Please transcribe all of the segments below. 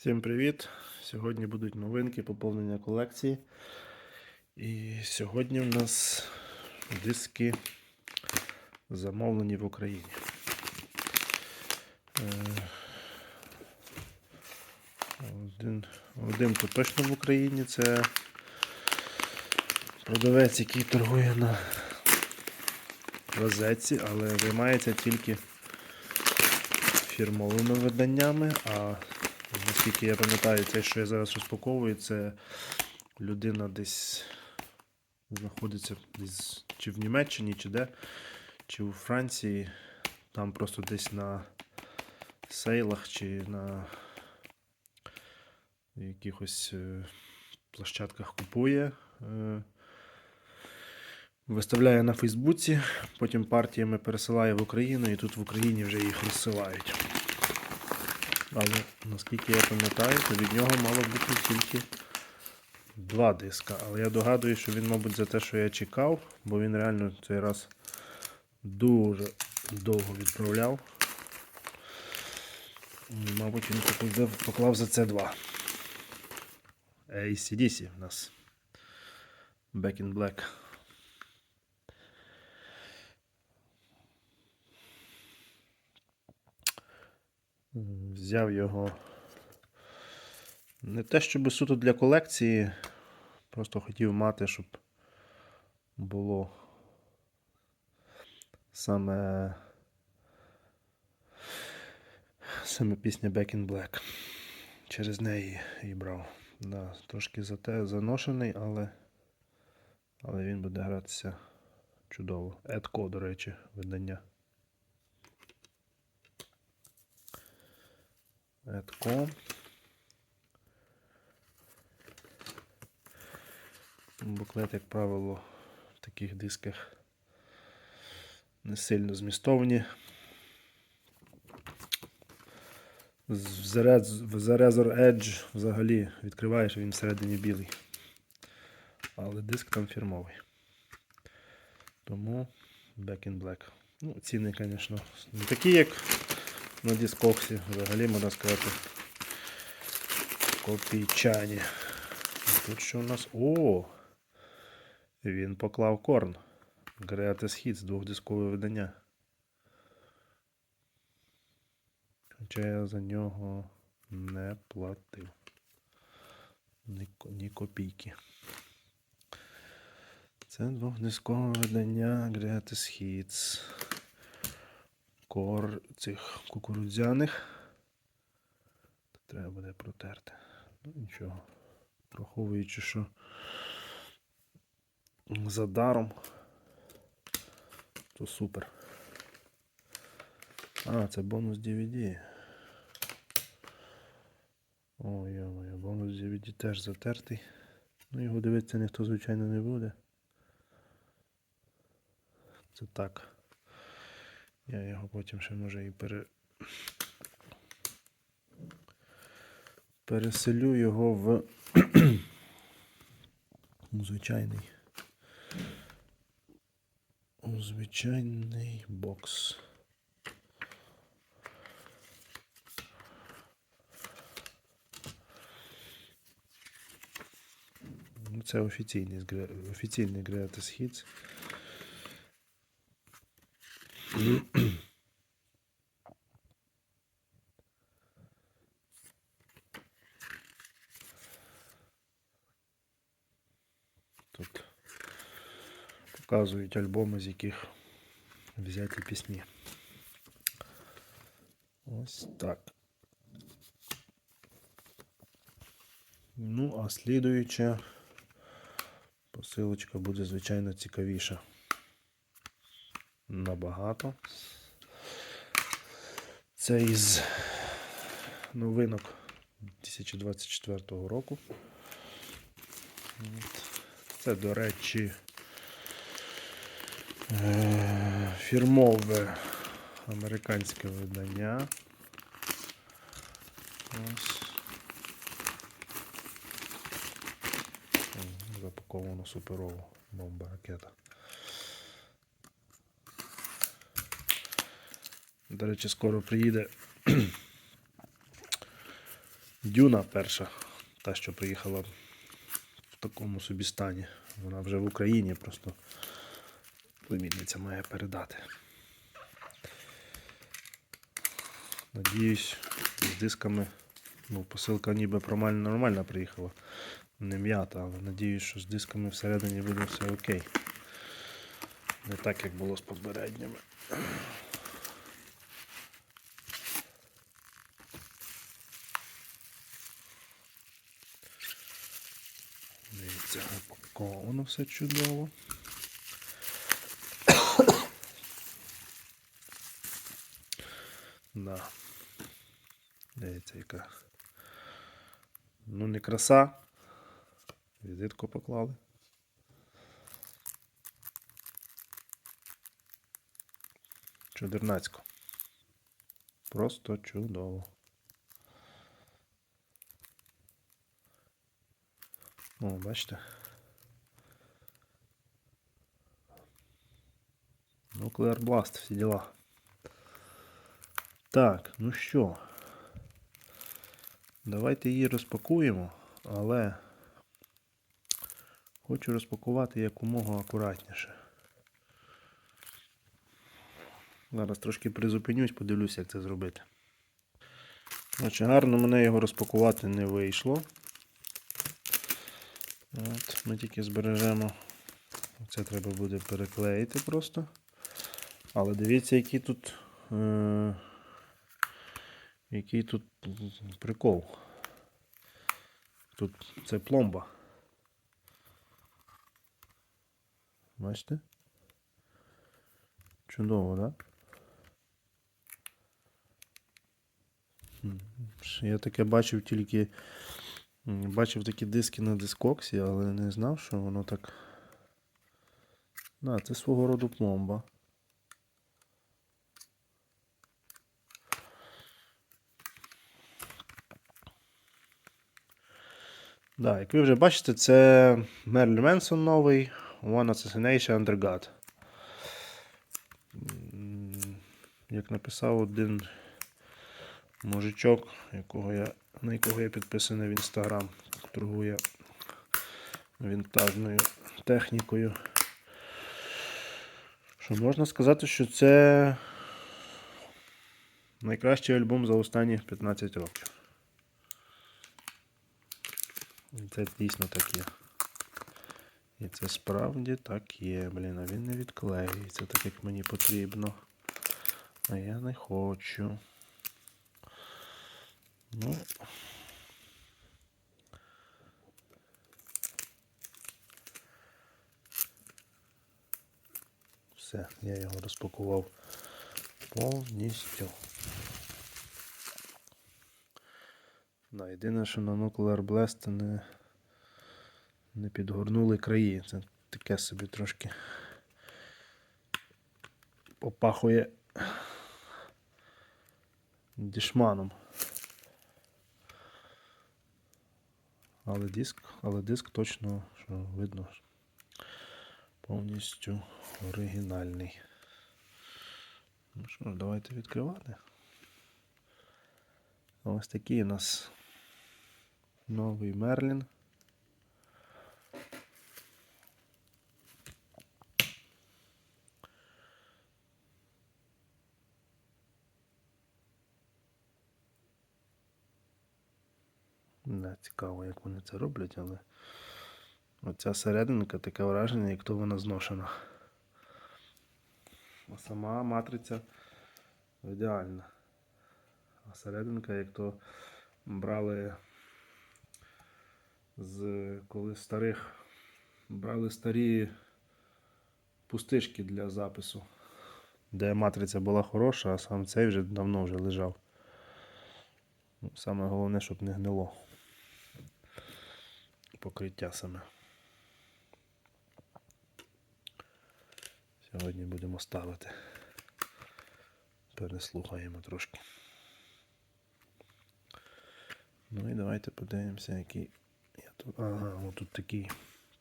Всім привіт! Сьогодні будуть новинки поповнення колекції. І сьогодні в нас диски замовлені в Україні. Е, Один, один то точно в Україні це продавець, який торгує на розетці, але займається тільки фірмовими виданнями, а наскільки я пам'ятаю, те, що я зараз розпаковую, це людина десь знаходиться десь чи в Німеччині, чи де, чи у Франції. Там просто десь на сейлах чи на якихось е, площадках купує. е, Виставляє на Фейсбуці, потім партіями пересилає в Україну і тут в Україні вже їх розсилають. Але наскільки я пам'ятаю, то від нього мало бути тільки два диска. Але я догадую, що він, мабуть, за те, що я чекав, бо він реально цей раз дуже довго відправляв. І, Мабуть, він поклав, за це два. ACDC у нас. Back in Black. Взяв його не те, щоб суто для колекції, просто хотів мати, щоб було саме саме пісня Back in Black. Через неї і брав. Да, трошки зате заношений, але, але він буде гратися чудово. Едко, до речі, видання. Едко. Буклет, як правило, в таких дисках не сильно змістовні. В В Edge взагалі відкриваєш, він всередині білий. Але диск там фірмовий. Тому Back in Black. Ну, ціни, звісно, не такі, як на дискоксі. Взагалі, можна сказати, копійчані. Тут що у нас? О! Він поклав корн. Greatest Hits, двохдискове видання. Хоча я за нього не платив. Ні, ні копійки. Це двохдискове видання Greatest Hits. Кор цих кукурудзяних. Треба буде протерти. Ну нічого. Враховуючи, що за даром, то супер. А, це бонус DVD. Ой, йо-моє, бонус DVD теж затертий. Ну, його дивитися ніхто, звичайно, не буде. Це так. Я його потім ще може і пере... переселю його в звичайний. У звичайний бокс. Ну, Це офіційний, офіційний Greatest Hits. Тут показують альбоми, з яких взяті пісні. Ось так. Ну, а слідуюча посилочка буде, звичайно, цікавіша. Набагато. Це із новинок 2024 року. Це, до речі, е, фірмове американське видання. Ось. Запаковано суперово бомба ракета. До речі, скоро приїде Дюна перша, та, що приїхала в такому собі стані. Вона вже в Україні просто племінниця має передати. Надіюсь, з дисками, ну, посилка ніби нормально, нормально приїхала. Не м'ята, але надіюсь, що з дисками всередині буде все окей. Не так, як було з попередніми. Дивіться, упаковано все чудово. Да. Дивіться, яка. Ну, не краса. Візитку поклали. Чудернацько. Просто чудово. О, бачите? Nuclear Blast, всі діла. Так, ну що. Давайте її розпакуємо, але хочу розпакувати якомога акуратніше. Зараз трошки призупинюсь, подивлюся, як це зробити. Значить, гарно мене його розпакувати не вийшло. От, ми тільки збережемо. Це треба буде переклеїти просто. Але дивіться, який тут. Е- який тут прикол. Тут це пломба. Бачите? Чудово, так? Да? Я таке бачив тільки. Бачив такі диски на дискоксі, але не знав, що воно так. Да, це свого роду пломба. Да, як ви вже бачите, це Мерлін Менсон новий One Assassination Under God. Як написав один мужичок, якого я, на якого я підписаний в інстаграм, торгує вінтажною технікою. Що можна сказати, що це найкращий альбом за останні 15 років. І Це дійсно так є. І це справді так є. Блін, а він не відклеюється так, як мені потрібно. А я не хочу. Ну. Все, я його розпакував повністю. Да, єдине, що на Nuclear Blast не, не підгорнули краї. Це таке собі трошки попахує дішманом. Але диск, але диск точно що видно повністю оригінальний. Ну що ж, давайте відкривати. Ось такий у нас новий Мерлін. Не цікаво, як вони це роблять, але оця серединка таке враження, як то вона зношена. А сама матриця ідеальна. А серединка, як то брали з коли старих брали старі пустишки для запису, де матриця була хороша, а сам цей вже давно вже лежав. Ну, Саме головне, щоб не гнило. Покриття саме. Сьогодні будемо ставити. Переслухаємо трошки. Ну і давайте подивимося, який. Я тут... Ага, от тут такий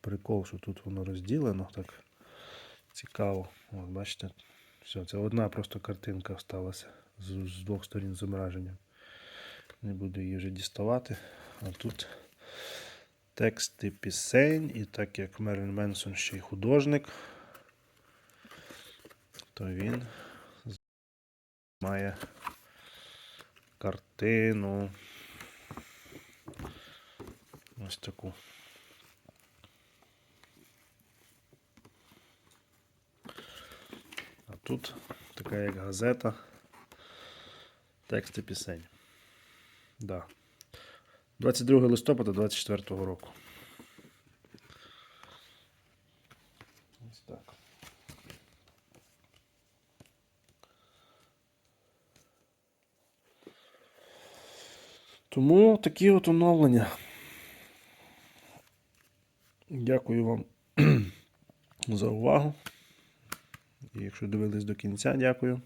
прикол, що тут воно розділено так цікаво. От бачите, все, це одна просто картинка сталася з, з двох сторін зображення. Не буду її вже діставати. А тут тексти пісень, і так як Мерлін Менсон ще й художник, то він має картину. Ось таку. А тут така як газета. Тексти пісень. Да. 22 листопада 24 року. Ось так. Тому такі от оновлення. Дякую вам за увагу. І якщо дивились до кінця, дякую.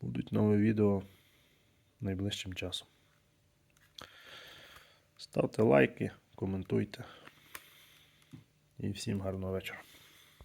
Будуть нові відео найближчим часом. Ставте лайки, коментуйте. І всім гарного вечора.